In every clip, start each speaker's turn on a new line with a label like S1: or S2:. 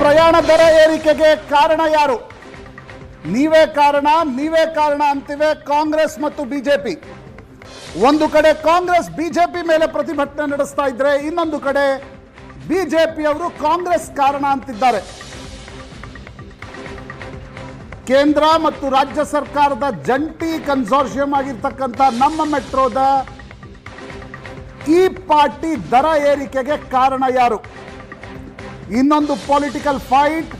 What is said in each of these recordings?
S1: ಪ್ರಯಾಣ ದರ ಏರಿಕೆಗೆ ಕಾರಣ ಯಾರು? ನೀವೇ ಕಾರಣ ನೀವೇ ಕಾರಣ ಅಂತಿವೆ ಕಾಂಗ್ರೆಸ್ ಮತ್ತು ಬಿಜೆಪಿ. ಒಂದು ಕಡೆ ಕಾಂಗ್ರೆಸ್, ಬಿಜೆಪಿ ಮೇಲೆ ಪ್ರತಿಭಟನೆ ನಡೆಸ್ತಾ ಇದ್ರೆ ಇನ್ನೊಂದು ಕಡೆ ಬಿಜೆಪಿ ಅವರು ಕಾಂಗ್ರೆಸ್ ಕಾರಣ ಅಂತಿದ್ದಾರೆ. ಕೇಂದ್ರ ಮತ್ತು ರಾಜ್ಯ ಸರ್ಕಾರದ ಜಂಟಿ ಕನ್ಸೋರ್ಷಿಯಂ ಆಗಿರ್ತಕ್ಕಂಥ ನಮ್ಮ ಮೆಟ್ರೋದ ಈ ಪಾರ್ಟಿ ದರ ಏರಿಕೆಗೆ ಕಾರಣ ಯಾರು? ಇನ್ನೊಂದು ಪೊಲಿಟಿಕಲ್ ಫೈಟ್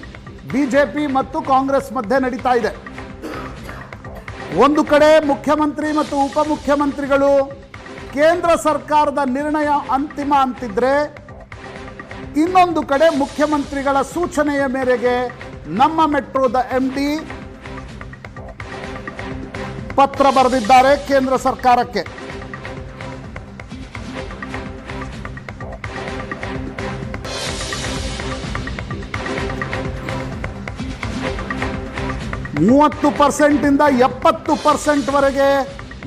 S1: ಬಿಜೆಪಿ ಮತ್ತು ಕಾಂಗ್ರೆಸ್ ಮಧ್ಯೆ ನಡೀತಾ ಇದೆ. ಒಂದು ಕಡೆ ಮುಖ್ಯಮಂತ್ರಿ ಮತ್ತು ಉಪಮುಖ್ಯಮಂತ್ರಿಗಳು ಕೇಂದ್ರ ಸರ್ಕಾರದ ನಿರ್ಣಯ ಅಂತಿಮ ಅಂತಿದ್ರೆ ಇನ್ನೊಂದು ಕಡೆ ಮುಖ್ಯಮಂತ್ರಿಗಳ ಸೂಚನೆಯ ಮೇರೆಗೆ ನಮ್ಮ ಮೆಟ್ರೋದ ಎಂ ಡಿ ಪತ್ರ ಬರೆದಿದ್ದಾರೆ ಕೇಂದ್ರ ಸರ್ಕಾರಕ್ಕೆ. ಮೂವತ್ತು ಪರ್ಸೆಂಟಿಂದ ಎಪ್ಪತ್ತು ಪರ್ಸೆಂಟ್ವರೆಗೆ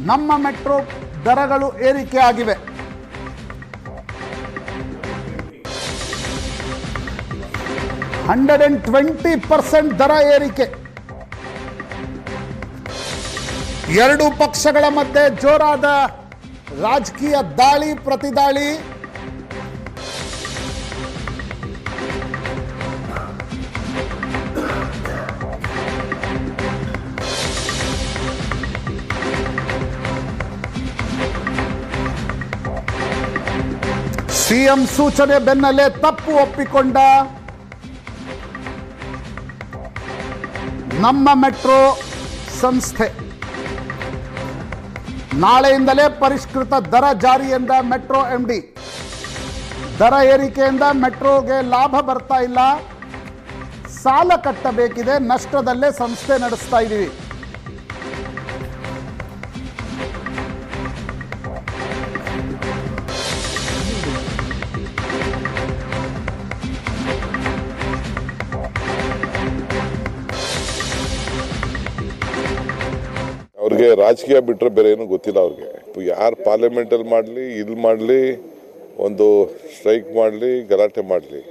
S1: ನಮ್ಮ ಮೆಟ್ರೋ ದರಗಳು ಏರಿಕೆ ಆಗಿವೆ. ಹಂಡ್ರೆಡ್ ಅಂಡ್ ಟ್ವೆಂಟಿ ಪರ್ಸೆಂಟ್ ದರ ಏರಿಕೆ. ಎರಡು ಪಕ್ಷಗಳ ಮಧ್ಯೆ ಜೋರಾದ ರಾಜಕೀಯ ದಾಳಿ, ಪ್ರತಿದಾಳಿ ಸಿಎಂ ಸೂಚನೆ ಬೆನ್ನಲ್ಲೇ ತಪ್ಪು ಒಪ್ಪಿಕೊಂಡ ನಮ್ಮ ಮೆಟ್ರೋ ಸಂಸ್ಥೆ. ನಾಳೆಯಿಂದಲೇ ಪರಿಷ್ಕೃತ ದರ ಜಾರಿ ಎಂದ ಮೆಟ್ರೋ ಎಂಡಿ. ದರ ಏರಿಕೆಯಿಂದ ಮೆಟ್ರೋಗೆ ಲಾಭ ಬರ್ತಾ ಇಲ್ಲ. ಸಾಲ ಕಟ್ಟಬೇಕಿದೆ, ನಷ್ಟದಲ್ಲೇ ಸಂಸ್ಥೆ ನಡೆಸ್ತಾ ಇದ್ದೀವಿ
S2: ಅವ್ರಿಗೆ ರಾಜಕೀಯ ಬಿಟ್ಟರೆ ಬೇರೆ ಏನು ಗೊತ್ತಿಲ್ಲ ಅವ್ರಿಗೆ. ಯಾರು ಪಾರ್ಲಿಮೆಂಟಲ್ಲಿ ಮಾಡಲಿ ಇಲ್ಲಿ ಮಾಡಲಿ, ಒಂದು ಸ್ಟ್ರೈಕ್ ಮಾಡಲಿ, ಗಲಾಟೆ ಮಾಡಲಿ,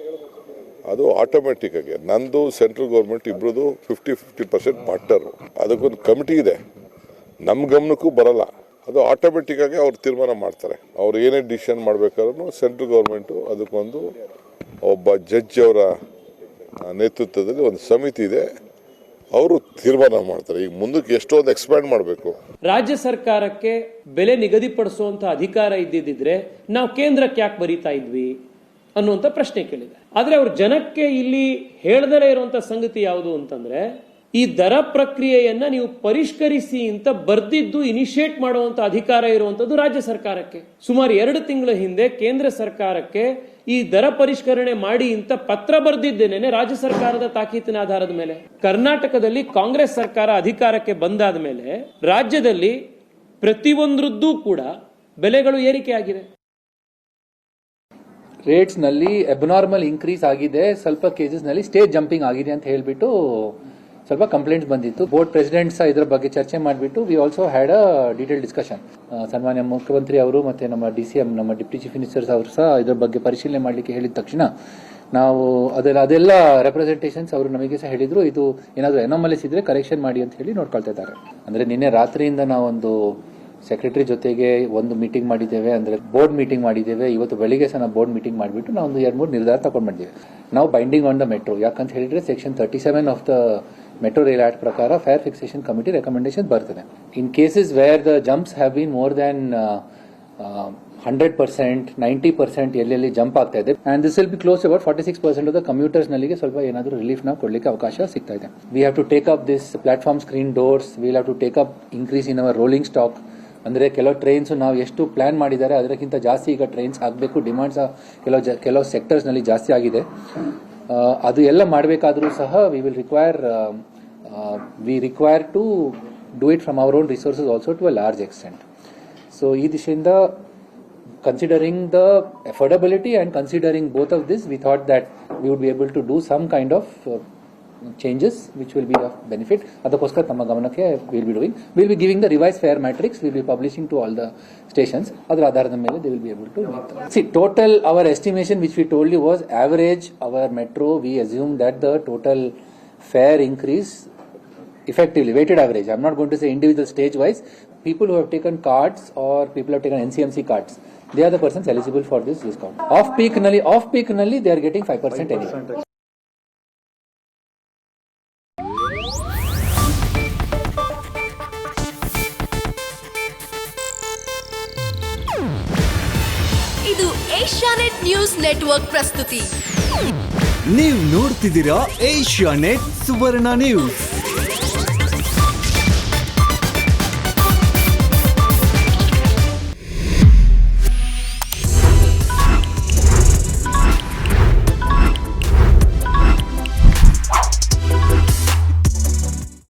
S2: ಅದು ಆಟೋಮೆಟಿಕ್ ಆಗಿ. ನಂದು ಸೆಂಟ್ರಲ್ ಗೌರ್ಮೆಂಟ್ ಇಬ್ಬರದು ಫಿಫ್ಟಿ ಫಿಫ್ಟಿ ಪರ್ಸೆಂಟ್ ಪಾರ್ಟ್ನರು ಅದಕ್ಕೊಂದು ಕಮಿಟಿ ಇದೆ. ನಮ್ಮ ಗಮನಕ್ಕೂ ಬರಲ್ಲ. ಅದು ಆಟೋಮೆಟಿಕ್ ಆಗಿ ಅವ್ರು ತೀರ್ಮಾನ ಮಾಡ್ತಾರೆ. ಅವ್ರು ಏನೇ ಡಿಸಿಷನ್ ಮಾಡಬೇಕಾದ್ರೂ ಸೆಂಟ್ರಲ್ ಗೌರ್ಮೆಂಟು ಅದಕ್ಕೊಂದು ಒಬ್ಬ ಜಡ್ಜ್ ಅವರ ನೇತೃತ್ವದಲ್ಲಿ ಒಂದು ಸಮಿತಿ ಇದೆ. ಅವರು ತೀರ್ಮಾನ ಮಾಡ್ತಾರೆ. ಈಗ ಮುಂದಕ್ಕೆ ಎಷ್ಟೊಂದು ಎಕ್ಸ್ಪ್ಯಾಂಡ್ ಮಾಡಬೇಕು.
S3: ರಾಜ್ಯ ಸರ್ಕಾರಕ್ಕೆ ಬೆಲೆ ನಿಗದಿಪಡಿಸುವಂತ ಅಧಿಕಾರ ಇದ್ದಿದ್ರೆ ನಾವು ಕೇಂದ್ರಕ್ಕೆ ಯಾಕೆ ಬರೀತಾ ಇದ್ವಿ ಅನ್ನುವಂತ ಪ್ರಶ್ನೆ ಕೇಳಿದೆ. ಆದ್ರೆ ಅವ್ರ ಜನಕ್ಕೆ ಇಲ್ಲಿ ಹೇಳ್ದಲೇ ಇರುವಂತ ಸಂಗತಿ ಯಾವುದು ಅಂತಂದ್ರೆ ಈ ದರ ಪ್ರಕ್ರಿಯೆಯನ್ನ ನೀವು ಪರಿಷ್ಕರಿಸಿ ಅಂತ ಬರ್ದಿದ್ದು ಇನಿಷಿಯೇಟ್ ಮಾಡುವಂತ ಅಧಿಕಾರ ಇರುವಂತದ್ದು ರಾಜ್ಯ ಸರ್ಕಾರಕ್ಕೆ. ಸುಮಾರು ಎರಡು ತಿಂಗಳ ಹಿಂದೆ ಕೇಂದ್ರ ಸರ್ಕಾರಕ್ಕೆ ಈ ದರ ಪರಿಷ್ಕರಣೆ ಮಾಡಿ ಅಂತ ಪತ್ರ ಬರೆದಿದ್ದೇನೆ ರಾಜ್ಯ ಸರ್ಕಾರದ ತಾಕೀತಿನ ಆಧಾರದ ಮೇಲೆ. ಕರ್ನಾಟಕದಲ್ಲಿ ಕಾಂಗ್ರೆಸ್ ಸರ್ಕಾರ ಅಧಿಕಾರಕ್ಕೆ ಬಂದಾದ ಮೇಲೆ ರಾಜ್ಯದಲ್ಲಿ ಪ್ರತಿಯೊಂದ್ರದ್ದು ಕೂಡ ಬೆಲೆಗಳು ಏರಿಕೆ ಆಗಿದೆ.
S4: ರೇಟ್ಸ್ನಲ್ಲಿ ಅಬ್ನಾರ್ಮಲ್ ಇನ್ಕ್ರೀಸ್ ಆಗಿದೆ. ಸ್ವಲ್ಪ ಕೇಸಸ್ನಲ್ಲಿ ಸ್ಟೇಜ್ ಜಂಪಿಂಗ್ ಆಗಿದೆ ಅಂತ ಹೇಳ್ಬಿಟ್ಟು ಸ್ವಲ್ಪ ಕಂಪ್ಲೇಂಟ್ಸ್ ಬಂದಿತ್ತು. ಬೋರ್ಡ್ ಪ್ರೆಸಿಡೆಂಟ್ ಸಹ ಇದರ ಬಗ್ಗೆ ಚರ್ಚೆ ಮಾಡಿಬಿಟ್ಟು we also had a detail discussion ಸನ್ಮಾನ್ಯ ಮುಖ್ಯಮಂತ್ರಿ ಅವರು ಮತ್ತೆ ನಮ್ಮ ಡಿ ಸಿ ಎಂ ನಮ್ಮ ಡಿಪ್ಟಿ ಚೀಫ್ ಮಿನಿಸ್ಟರ್ಸ್ ಅವರು ಸಹ ಇದರ ಬಗ್ಗೆ ಪರಿಶೀಲನೆ ಮಾಡಲಿಕ್ಕೆ ಹೇಳಿದ ತಕ್ಷಣ ನಾವು ಅದೆಲ್ಲ ಅದೆಲ್ಲ ರೆಪ್ರೆಸೆಂಟೇಷನ್ಸ್ ಅವರು ನಮಗೆ ಸಹ ಹೇಳಿದ್ರು. ಇದು ಏನಾದರೂ ಎನೋಮಲಿಸ್ ಇದ್ರೆ ಕರೆಕ್ಷನ್ ಮಾಡಿ ಅಂತ ಹೇಳಿ ನೋಡ್ಕೊಳ್ತಾ ಇದ್ದಾರೆ. ಅಂದ್ರೆ ನಿನ್ನೆ ರಾತ್ರಿಯಿಂದ ನಾವೊಂದು ಸೆಕ್ರೆಟರಿ ಜೊತೆಗೆ ಒಂದು ಮೀಟಿಂಗ್ ಮಾಡಿದ್ದೇವೆ. ಅಂದ್ರೆ ಬೋರ್ಡ್ ಮೀಟಿಂಗ್ ಮಾಡಿದ್ದೇವೆ. ಇವತ್ತು ಬೆಳಿಗ್ಗೆ ಸಹ ನಾವು ಬೋರ್ಡ್ ಮೀಟಿಂಗ್ ಮಾಡಿಬಿಟ್ಟು ನಾವು ಒಂದು ಎರಡು ಮೂರು ನಿರ್ಧಾರ ತಗೊಂಡ್ಬಂದಿದ್ದೇವೆ ನಾವು ಬೈಂಡಿಂಗ್ ಆನ್ ದ ಮೆಟ್ರೋ ಯಾಕಂತ ಹೇಳಿದ್ರೆ section thirty seven of the metro rail act ಪ್ರಕಾರ ಫೇರ್ ಫಿಕ್ಸೇಷನ್ ಕಮಿಟಿ ರೆಕಮೆಂಡೇಶನ್ ಬರ್ತದೆ. In cases where the jumps have been more than hundred percent ninety percent ಎಲ್ಲೆಲ್ಲಿ ಜಂಪ್ ಆಗ್ತಾ ಇದೆ. And this will be close about forty six percent of the commuters ನಲ್ಲಿಗೆ ಸ್ವಲ್ಪ ಏನಾದರೂ relief ನಾವು ಕೊಡ್ಲಿಕ್ಕೆ ಅವಕಾಶ ಸಿಗ್ತಾ ಇದೆ. We have to take up this platform screen doors will have to take up increase in our rolling stock ಅಂದರೆ ಕೆಲವು trains ನಾವು ಎಷ್ಟು ಪ್ಲಾನ್ ಮಾಡಿದ್ದಾರೆ ಅದಕ್ಕಿಂತ ಜಾಸ್ತಿ ಈಗ ಟ್ರೈನ್ಸ್ ಆಗಬೇಕು. ಡಿಮಾಂಡ್ಸ್ ಕೆಲವು ಕೆಲವು ಸೆಕ್ಟರ್ಸ್ನಲ್ಲಿ ಜಾಸ್ತಿ ಆಗಿದೆ. ಆ, ಅದು ಎಲ್ಲ ಮಾಡಬೇಕಾದ್ರೂ ಸಹ we will require we require to do it from our own resources also to a large extent so ಈ ದಿಶೆಯಿಂದ considering the affordability and considering both of this, we thought that we would be able to do some kind of uh, changes which will be of benefit ಅದಕ್ಕೋಸ್ಕರ ತಮ್ಮ ಗಮನಕ್ಕೆ will be doing will be giving the revise fare matrix will be publishing to all the stations ಅದರ ಆಧಾರದ ಮೇಲೆ they will be able to see total our estimation which we told you was average our metro we assume that the total fare increase effectively weighted average i'm not going to say individual stage wise people who have taken cards or people who have taken ncmc cards they are the persons eligible for this discount off peak nally off peak nally they are getting 5% anyway
S5: ಇದು Asianet news network ಪ್ರಸ್ತುತಿ
S6: ನೀವು ನೋಡ್ತಿದ್ದೀರಾ Asia net ಸುವರ್ಣ news